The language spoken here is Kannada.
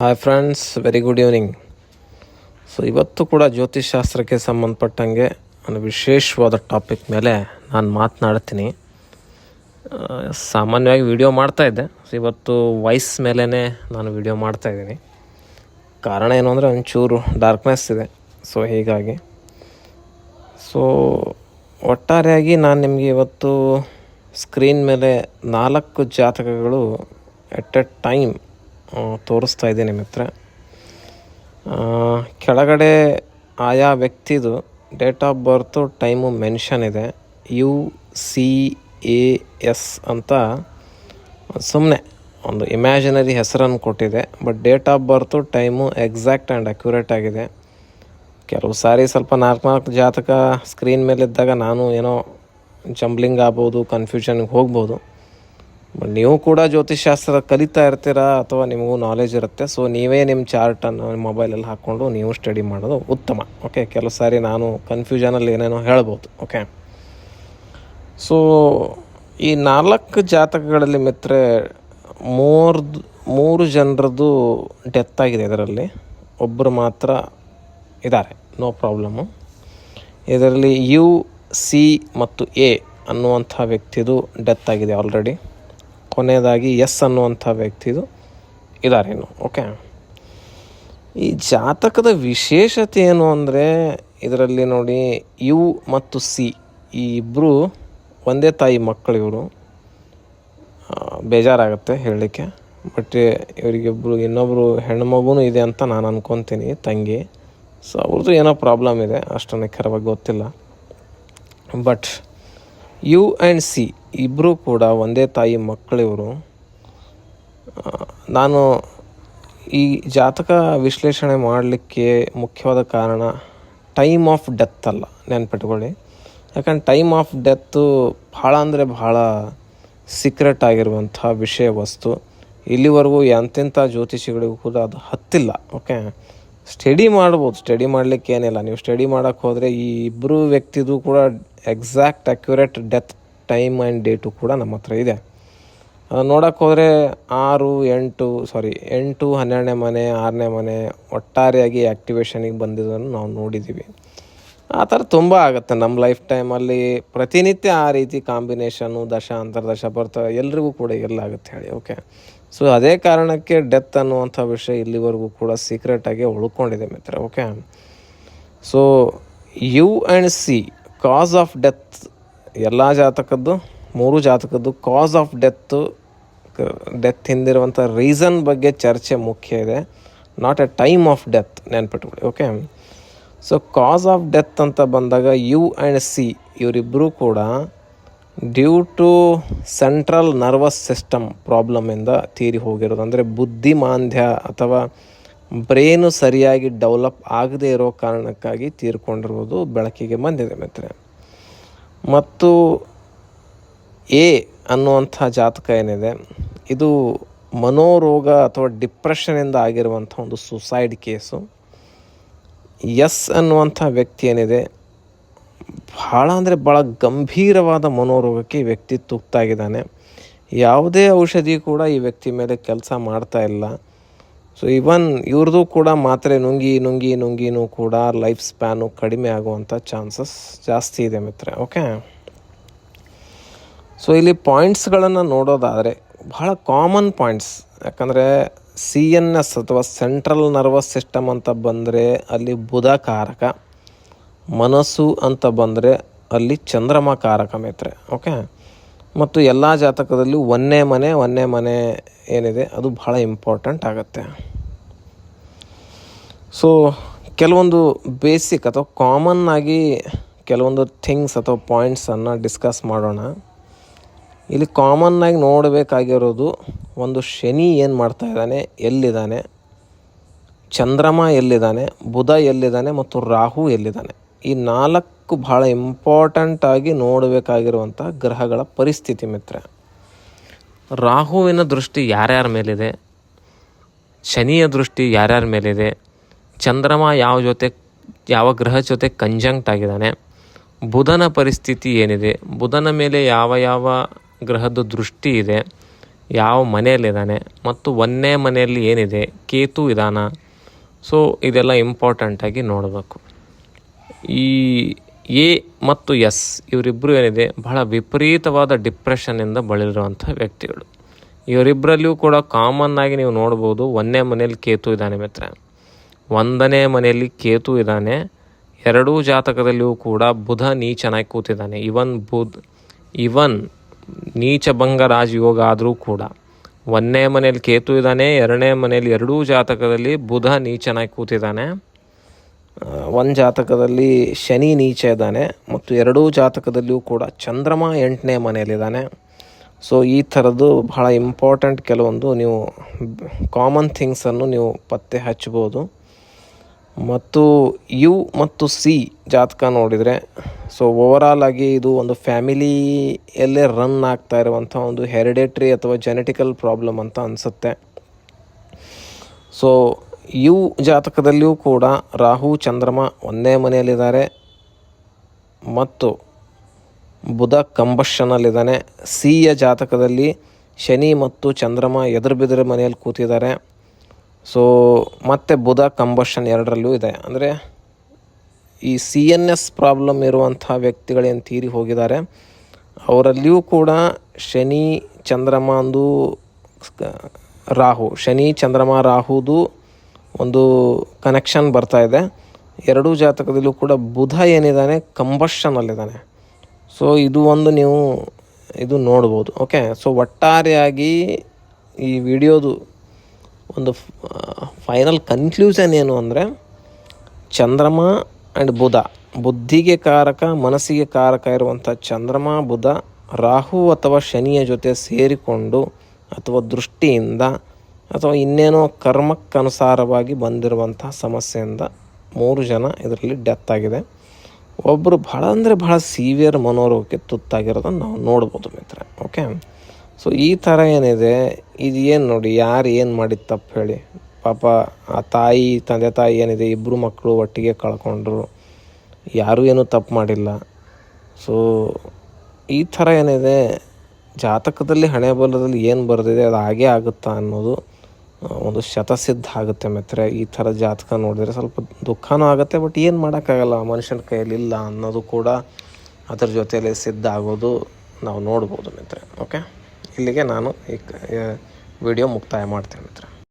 Hi friends very good evening so ಇವತ್ತು ಕೂಡ ಜ್ಯೋತಿಷ್ಶಾಸ್ತ್ರಕ್ಕೆ ಸಂಬಂಧಪಟ್ಟಂಗೆ ಒಂದು ವಿಶೇಷವಾದ ಟಾಪಿಕ್ ಮೇಲೆ ನಾನು ಮಾತನಾಡ್ತೀನಿ. ಸಾಮಾನ್ಯವಾಗಿ ವಿಡಿಯೋ ಮಾಡ್ತಾಯಿದ್ದೆ ಸೊ ಇವತ್ತು ವಾಯ್ಸ್ ಮೇಲೇ ನಾನು ವಿಡಿಯೋ ಮಾಡ್ತಾಯಿದ್ದೀನಿ ಕಾರಣ ಏನು ಅಂದರೆ ಒಂಚೂರು ಡಾರ್ಕ್ನೆಸ್ ಇದೆ. ಸೊ ಹೀಗಾಗಿ. ಸೊ ಒಟ್ಟಾರೆಯಾಗಿ ನಾನು ನಿಮಗೆ ಇವತ್ತು ಸ್ಕ್ರೀನ್ ಮೇಲೆ ನಾಲ್ಕು ಜಾತಕಗಳು ಎಟ್ ಎ ಟೈಮ್ ತೋರಿಸ್ತಾ ಇದ್ದೀನಿ ಮಿತ್ರ ಆ, ಕೆಳಗಡೆ ಆಯಾ ವ್ಯಕ್ತಿದು date of birth time mention ಇದೆ. ಯು ಸಿ ಎ ಎಸ್ ಅಂತ ಸುಮ್ಮನೆ ಒಂದು ಇಮ್ಯಾಜಿನರಿ ಹೆಸರನ್ನು ಕೊಟ್ಟಿದೆ. But date of birth time exact and accurate ಆಗಿದೆ. ಕೆಲವು ಸಾರಿ ಸ್ವಲ್ಪ ನಾಲ್ಕು ನಾಲ್ಕು ಜಾತಕ ಸ್ಕ್ರೀನ್ ಮೇಲೆ ಇದ್ದಾಗ ನಾನು ಏನೋ ಜಂಬ್ಲಿಂಗ್ ಆಗ್ಬೋದು ಕನ್ಫ್ಯೂಷನ್ಗೆ ಹೋಗ್ಬೋದು. ಬಟ್ ನೀವು ಕೂಡ ಜ್ಯೋತಿಷ್ಶಾಸ್ತ್ರ ಕಲಿತಾ ಇರ್ತೀರಾ ಅಥವಾ ನಿಮಗೂ ನಾಲೆಜ್ ಇರುತ್ತೆ? ಸೊ ನೀವೇ ನಿಮ್ಮ ಚಾರ್ಟನ್ನು ಮೊಬೈಲಲ್ಲಿ ಹಾಕ್ಕೊಂಡು ನೀವು ಸ್ಟಡಿ ಮಾಡೋದು ಉತ್ತಮ. ಓಕೆ ಕೆಲವು ಸಾರಿ ನಾನು ಕನ್ಫ್ಯೂಷನಲ್ಲಿ ಏನೇನೋ ಹೇಳ್ಬೋದು. ಓಕೆ ಸೊ ಈ ನಾಲ್ಕು ಜಾತಕಗಳಲ್ಲಿ ಮಿತ್ರೆ, ಮೂರ್ದು, ಮೂರು ಜನರದ್ದು ಡೆತ್ ಆಗಿದೆ ಇದರಲ್ಲಿ. ಒಬ್ಬರು ಮಾತ್ರ ಇದ್ದಾರೆ. ನೋ ಪ್ರಾಬ್ಲಮ್ಮು ಇದರಲ್ಲಿ ಯು ಸಿ ಮತ್ತು ಎ ಅನ್ನುವಂಥ ವ್ಯಕ್ತಿದು ಡೆತ್ ಆಗಿದೆ ಆಲ್ರೆಡಿ ಕೊನೆಯದಾಗಿ ಎಸ್ ಅನ್ನುವಂಥ ವ್ಯಕ್ತಿದು ಇದಾರೇನು, ಓಕೆ? ಈ ಜಾತಕದ ವಿಶೇಷತೆ ಏನು ಅಂದರೆ, ಇದರಲ್ಲಿ ನೋಡಿ ಯು ಮತ್ತು ಸಿ, ಈ ಇಬ್ಬರು ಒಂದೇ ತಾಯಿ ಮಕ್ಕಳು ಇವರು. ಬೇಜಾರಾಗುತ್ತೆ ಹೇಳಲಿಕ್ಕೆ. ಬಟ್ ಇವರಿಗಿಬ್ಬರು ಇನ್ನೊಬ್ಬರು ಹೆಣ್ಮಗುನೂ ಇದೆ ಅಂತ ನಾನು ಅಂದ್ಕೊತೀನಿ ತಂಗಿ. ಸೊ ಅವ್ರದ್ದು ಏನೋ ಪ್ರಾಬ್ಲಮ್ ಇದೆ ಅಷ್ಟು ನಿಖರವಾಗಿ ಗೊತ್ತಿಲ್ಲ. ಬಟ್ ಯು ಆ್ಯಂಡ್ ಸಿ ಇಬ್ಬರೂ ಕೂಡ ಒಂದೇ ತಾಯಿ ಮಕ್ಕಳಿವರು. ನಾನು ಈ ಜಾತಕ ವಿಶ್ಲೇಷಣೆ ಮಾಡಲಿಕ್ಕೆ ಮುಖ್ಯವಾದ ಕಾರಣ ಟೈಮ್ ಆಫ್ ಡೆತ್ ಅಲ್ಲ, ನೆನ್ಪಿಟ್ಕೊಳ್ಳಿ. ಯಾಕಂದ್ರೆ ಟೈಮ್ ಆಫ್ ಡೆತ್ತು ಭಾಳ ಅಂದರೆ ಭಾಳ ಸೀಕ್ರೆಟ್ ಆಗಿರುವಂಥ ವಿಷಯ ವಸ್ತು. ಇಲ್ಲಿವರೆಗೂ ಎಂತೆಂಥ ಜ್ಯೋತಿಷಿಗಳಿಗೂ ಕೂಡ ಅದು ಹತ್ತಿಲ್ಲ, ಓಕೆ? ಸ್ಟಡಿ ಮಾಡ್ಬೋದು. ಸ್ಟಡಿ ಮಾಡಲಿಕ್ಕೆ ಏನಿಲ್ಲ. ನೀವು ಸ್ಟಡಿ ಮಾಡೋಕ್ಕೆ ಹೋದರೆ ಈ ಇಬ್ಬರು ವ್ಯಕ್ತಿದು ಕೂಡ exact accurate death time and date ಕೂಡ ನಮ್ಮ ಹತ್ರ ಇದೆ. ನೋಡೋಕ್ಕೆ ಹೋದರೆ ಆರು, ಎಂಟು, ಸಾರಿ, ಎಂಟು, ಹನ್ನೆರಡನೇ ಮನೆ, ಆರನೇ ಮನೆ ಒಟ್ಟಾರೆಯಾಗಿ ಆ್ಯಕ್ಟಿವೇಶನಿಗೆ ಬಂದಿದ್ದನ್ನು ನಾವು ನೋಡಿದ್ದೀವಿ. ಆ ಥರ ತುಂಬ ಆಗುತ್ತೆ ನಮ್ಮ ಲೈಫ್ ಟೈಮಲ್ಲಿ. ಪ್ರತಿನಿತ್ಯ ಆ ರೀತಿ ಕಾಂಬಿನೇಷನ್ನು ದಶ, ಅಂತರ್ದಶ ಬರ್ತವೆ ಎಲ್ರಿಗೂ ಕೂಡ ಆಗುತ್ತೆ ಹೇಳಿ ಓಕೆ ಸೊ ಅದೇ ಕಾರಣಕ್ಕೆ ಡೆತ್ ಅನ್ನುವಂಥ ವಿಷಯ ಇಲ್ಲಿವರೆಗೂ ಕೂಡ ಸೀಕ್ರೆಟಾಗಿ ಉಳ್ಕೊಂಡಿದೆ ಮಿತ್ರ okay so U and C cause of death ಎಲ್ಲ ಜಾತಕದ್ದು, ಮೂರು ಜಾತಕದ್ದು ಕಾಸ್ ಆಫ್ ಡೆತ್ತು ಡೆತ್ ಹಿಂದಿರುವಂಥ ರೀಸನ್ ಬಗ್ಗೆ ಚರ್ಚೆ ಮುಖ್ಯ ಇದೆ. Not a time of death ನೆನ್ಪಿಟ್ಬಿಡಿ okay so cause of death ಅಂತ ಬಂದಾಗ ಯು ಆ್ಯಂಡ್ ಸಿ ಇವರಿಬ್ಬರೂ ಕೂಡ due to central nervous system ಪ್ರಾಬ್ಲಮಿಂದ ತೀರಿ ಹೋಗಿರೋದು. ಅಂದರೆ ಬುದ್ಧಿಮಾಂದ್ಯ ಅಥವಾ ಬ್ರೇನು ಸರಿಯಾಗಿ ಡೆವಲಪ್ ಆಗದೇ ಇರೋ ಕಾರಣಕ್ಕಾಗಿ ತೀರ್ಕೊಂಡಿರೋದು ಬೆಳಕಿಗೆ ಬಂದಿದೆ ಮಿತ್ರ ಮತ್ತು ಎ ಅನ್ನುವಂಥ ಜಾತಕ ಏನಿದೆ, ಇದು ಮನೋರೋಗ ಅಥವಾ ಡಿಪ್ರೆಷನಿಂದ ಆಗಿರುವಂಥ ಒಂದು ಸುಸೈಡ್ ಕೇಸು ಎಸ್ ಅನ್ನುವಂಥ ವ್ಯಕ್ತಿ ಏನಿದೆ ಭಾಳ ಅಂದರೆ ಭಾಳ ಗಂಭೀರವಾದ ಮನೋರೋಗಕ್ಕೆ ಈ ವ್ಯಕ್ತಿ ತುತ್ತಾಗಿದ್ದಾನೆ. ಯಾವುದೇ ಔಷಧಿ ಕೂಡ ಈ ವ್ಯಕ್ತಿ ಮೇಲೆ ಕೆಲಸ ಮಾಡ್ತಾ ಇಲ್ಲ. ಸೊ ಇವನ್ ಇವ್ರದ್ದು ಕೂಡ ಮಾತ್ರೆ ನುಂಗಿ ನುಂಗಿ ನುಂಗಿನೂ ಕೂಡ ಲೈಫ್ ಸ್ಪ್ಯಾನು ಕಡಿಮೆ ಆಗುವಂಥ ಚಾನ್ಸಸ್ ಜಾಸ್ತಿ ಇದೆ ಮಿತ್ರ ಓಕೆ? ಸೊ ಇಲ್ಲಿ ಪಾಯಿಂಟ್ಸ್ಗಳನ್ನು ನೋಡೋದಾದರೆ ಬಹಳ ಕಾಮನ್ ಪಾಯಿಂಟ್ಸ್. ಯಾಕಂದರೆ ಸಿ ಎನ್ ಎಸ್ ಅಥವಾ ಸೆಂಟ್ರಲ್ ನರ್ವಸ್ ಸಿಸ್ಟಮ್ ಅಂತ ಬಂದರೆ ಅಲ್ಲಿ ಬುಧ ಕಾರಕ ಮನಸ್ಸು ಅಂತ ಬಂದರೆ ಅಲ್ಲಿ ಚಂದ್ರಮ ಕಾರಕ ಮಿತ್ರೆ ಓಕೆ ಮತ್ತು ಎಲ್ಲ ಜಾತಕದಲ್ಲಿ ಒಂದೇ ಮನೆ ಒಂದೇ ಮನೆ ಏನಿದೆ, ಅದು ಬಹಳ ಇಂಪಾರ್ಟೆಂಟ್ ಆಗುತ್ತೆ. ಸೊ ಕೆಲವೊಂದು ಬೇಸಿಕ್ ಅಥವಾ ಕಾಮನ್ ಆಗಿ ಕೆಲವೊಂದು ಥಿಂಗ್ಸ್ ಅಥವಾ ಪಾಯಿಂಟ್ಸನ್ನು ಡಿಸ್ಕಸ್ ಮಾಡೋಣ. ಇಲ್ಲಿ ಕಾಮನ್ನಾಗಿ ನೋಡಬೇಕಾಗಿರೋದು ಒಂದು ಶನಿ ಏನು ಮಾಡ್ತಾ ಇದ್ದಾನೆ, ಎಲ್ಲಿದ್ದಾನೆ? ಚಂದ್ರಮ ಎಲ್ಲಿದ್ದಾನೆ? ಬುಧ ಎಲ್ಲಿದ್ದಾನೆ ಮತ್ತು ರಾಹು ಎಲ್ಲಿದ್ದಾನೆ? ಈ ನಾಲ್ಕು ಭಾಳ ಇಂಪಾರ್ಟೆಂಟಾಗಿ ನೋಡಬೇಕಾಗಿರುವಂಥ ಗ್ರಹಗಳ ಪರಿಸ್ಥಿತಿ ಮಿತ್ರ. ರಾಹುವಿನ ದೃಷ್ಟಿ ಯಾರ್ಯಾರ ಮೇಲಿದೆ? ಶನಿಯ ದೃಷ್ಟಿ ಯಾರ್ಯಾರ ಮೇಲಿದೆ? ಚಂದ್ರಮ ಯಾವ ಜೊತೆ, ಯಾವ ಗ್ರಹ ಜೊತೆ ಕಂಜಂಕ್ಟ್ ಆಗಿದ್ದಾನೆ? ಬುಧನ ಪರಿಸ್ಥಿತಿ ಏನಿದೆ? ಬುಧನ ಮೇಲೆ ಯಾವ ಯಾವ ಗ್ರಹದ ದೃಷ್ಟಿ ಇದೆ. ಯಾವ ಮನೆಯಲ್ಲಿದ್ದಾನೆ ಮತ್ತು ಒಂದನೇ ಮನೆಯಲ್ಲಿ ಏನಿದೆ, ಕೇತು ಇದಾನ? ಸೊ ಇದೆಲ್ಲ ಇಂಪಾರ್ಟೆಂಟಾಗಿ ನೋಡಬೇಕು. ಈ ಎ ಮತ್ತು ಎಸ್ ಇವರಿಬ್ಬರು ಏನಿದೆ, ಬಹಳ ವಿಪರೀತವಾದ ಡಿಪ್ರೆಷನ್ನಿಂದ ಬಳಲಿರುವಂಥ ವ್ಯಕ್ತಿಗಳು. ಇವರಿಬ್ಬರಲ್ಲಿಯೂ ಕೂಡ ಕಾಮನ್ ಆಗಿ ನೀವು ನೋಡ್ಬೋದು ಒಂದನೇ ಮನೆಯಲ್ಲಿ ಕೇತು ಇದ್ದಾನೆ ಮಿತ್ರ. ಒಂದನೇ ಮನೆಯಲ್ಲಿ ಕೇತು ಇದ್ದಾನೆ, ಎರಡೂ ಜಾತಕದಲ್ಲಿಯೂ ಕೂಡ ಬುಧ ನೀಚನಾಗಿ ಕೂತಿದ್ದಾನೆ. ಇವನ್ ಬುಧ್, ಇವನ್ ನೀಚಭಂಗ ರಾಜಯೋಗ ಆದರೂ ಕೂಡ. ಒಂದನೇ ಮನೆಯಲ್ಲಿ ಕೇತು ಇದ್ದಾನೆ, ಎರಡನೇ ಮನೆಯಲ್ಲಿ ಎರಡೂ ಜಾತಕದಲ್ಲಿ ಬುಧ ನೀಚನಾಗಿ ಕೂತಿದ್ದಾನೆ. ಒಂದು ಜಾತಕದಲ್ಲಿ ಶನಿ ನೀಚ ಇದ್ದಾನೆ, ಮತ್ತು ಎರಡೂ ಜಾತಕದಲ್ಲಿಯೂ ಕೂಡ ಚಂದ್ರಮ ಎಂಟನೇ ಮನೆಯಲ್ಲಿದ್ದಾನೆ. ಸೊ ಈ ಥರದ್ದು ಬಹಳ ಇಂಪಾರ್ಟೆಂಟ್ ಕೆಲವೊಂದು ನೀವು ಕಾಮನ್ ಥಿಂಗ್ಸನ್ನು ನೀವು ಪತ್ತೆ ಹಚ್ಬೋದು. ಮತ್ತು ಯು ಮತ್ತು ಸಿ ಜಾತಕ ನೋಡಿದರೆ ಸೊ ಓವರಾಲ್ ಆಗಿ ಇದು ಒಂದು ಫ್ಯಾಮಿಲಿಯಲ್ಲೇ ರನ್ ಆಗ್ತಾ ಇರುವಂಥ ಒಂದು ಹೆರಿಡೇಟ್ರಿ ಅಥವಾ ಜೆನೆಟಿಕಲ್ ಪ್ರಾಬ್ಲಮ್ ಅಂತ ಅನಿಸುತ್ತೆ. ಸೊ ಯು ಜಾತಕದಲ್ಲಿಯೂ ಕೂಡ ರಾಹು, ಚಂದ್ರಮ ಒಂದೇ ಮನೆಯಲ್ಲಿದ್ದಾರೆ. ಮತ್ತು ಬುಧ ಕಂಬಶನಲ್ಲಿದ್ದಾನೆ. ಸಿಯ ಜಾತಕದಲ್ಲಿ ಶನಿ ಮತ್ತು ಚಂದ್ರಮ ಎದುರು ಬಿದಿರು ಮನೆಯಲ್ಲಿ ಕೂತಿದ್ದಾರೆ. ಸೊ ಮತ್ತು ಬುಧ ಕಂಬಶನ್ ಎರಡರಲ್ಲೂ ಇದೆ. ಅಂದರೆ ಈ ಸಿ ಎನ್ ಎಸ್ ಪ್ರಾಬ್ಲಮ್ ಇರುವಂಥ ವ್ಯಕ್ತಿಗಳೇನು ತೀರಿ ಹೋಗಿದ್ದಾರೆ, ಅವರಲ್ಲಿಯೂ ಕೂಡ ಶನಿ, ಚಂದ್ರಮ ಅಂದು ರಾಹು, ಶನಿ, ಚಂದ್ರಮ, ರಾಹುದು ಒಂದು ಕನೆಕ್ಷನ್ ಬರ್ತಾ ಇದೆ. ಎರಡೂ ಜಾತಕದಲ್ಲೂ ಕೂಡ ಬುಧ ಏನಿದ್ದಾನೆ, ಕಂಬಷನಲ್ಲಿದ್ದಾನೆ. ಸೊ ಇದು ಒಂದು ನೀವು ಇದು ನೋಡ್ಬೋದು ಓಕೆ ಸೊ ಒಟ್ಟಾರೆಯಾಗಿ ಈ ವಿಡಿಯೋದು ಒಂದು ಫೈನಲ್ ಕನ್ಕ್ಲೂಷನ್ ಏನು ಅಂದರೆ, ಚಂದ್ರಮ ಆ್ಯಂಡ್ ಬುಧ ಬುದ್ಧಿಗೆ ಕಾರಕ, ಮನಸ್ಸಿಗೆ ಕಾರಕ ಇರುವಂಥ ಚಂದ್ರಮ, ಬುಧ, ರಾಹು ಅಥವಾ ಶನಿಯ ಜೊತೆ ಸೇರಿಕೊಂಡು ಅಥವಾ ದೃಷ್ಟಿಯಿಂದ ಅಥವಾ ಇನ್ನೇನೋ ಕರ್ಮಕ್ಕನುಸಾರವಾಗಿ ಬಂದಿರುವಂಥ ಸಮಸ್ಯೆಯಿಂದ ಮೂರು ಜನ ಇದರಲ್ಲಿ ಡೆತ್ ಆಗಿದೆ. ಒಬ್ಬರು ಭಾಳ ಅಂದರೆ ಭಾಳ ಸೀವಿಯರ್ ಮನೋರೋಗಕ್ಕೆ ತುತ್ತಾಗಿರೋದನ್ನು ನಾವು ನೋಡ್ಬೋದು ಮಿತ್ರ ಓಕೆ ಸೊ ಈ ಥರ ಏನಿದೆ? ಇದು ಏನು ನೋಡಿ? ಯಾರು ಏನು ಮಾಡಿದ ತಪ್ಪು ಹೇಳಿ? ಪಾಪ ಆ ತಾಯಿ, ತಂದೆ ತಾಯಿ ಏನಿದೆ ಇಬ್ಬರು ಮಕ್ಕಳು ಒಟ್ಟಿಗೆ ಕಳ್ಕೊಂಡ್ರು. ಯಾರೂ ಏನೂ ತಪ್ಪು ಮಾಡಿಲ್ಲ. ಸೊ ಈ ಥರ ಏನಿದೆ, ಜಾತಕದಲ್ಲಿ, ಹಣೆ ಬಲದಲ್ಲಿ ಏನು ಬರೆದಿದೆ, ಅದು ಹಾಗೇ ಆಗುತ್ತಾ ಅನ್ನೋದು ಒಂದು ಶತಸಿದ್ಧ ಆಗುತ್ತೆ ಮಿತ್ರೆ ಈ ಥರ ಜಾತಕ ನೋಡಿದರೆ ಸ್ವಲ್ಪ ದುಃಖನೂ ಆಗುತ್ತೆ ಬಟ್ ಏನು ಮಾಡೋಕ್ಕಾಗಲ್ಲ. ಮನುಷ್ಯನ ಕೈಯಲ್ಲಿ ಇಲ್ಲ ಅನ್ನೋದು ಕೂಡ ಅದ್ರ ಜೊತೆಯಲ್ಲಿ ಸಿದ್ಧ ಆಗೋದು ನಾವು ನೋಡ್ಬೋದು ಮಿತ್ರ ಓಕೆ ಇಲ್ಲಿಗೆ ನಾನು ಈ ವಿಡಿಯೋ ಮುಕ್ತಾಯ ಮಾಡ್ತೇನೆ ಮಿತ್ರ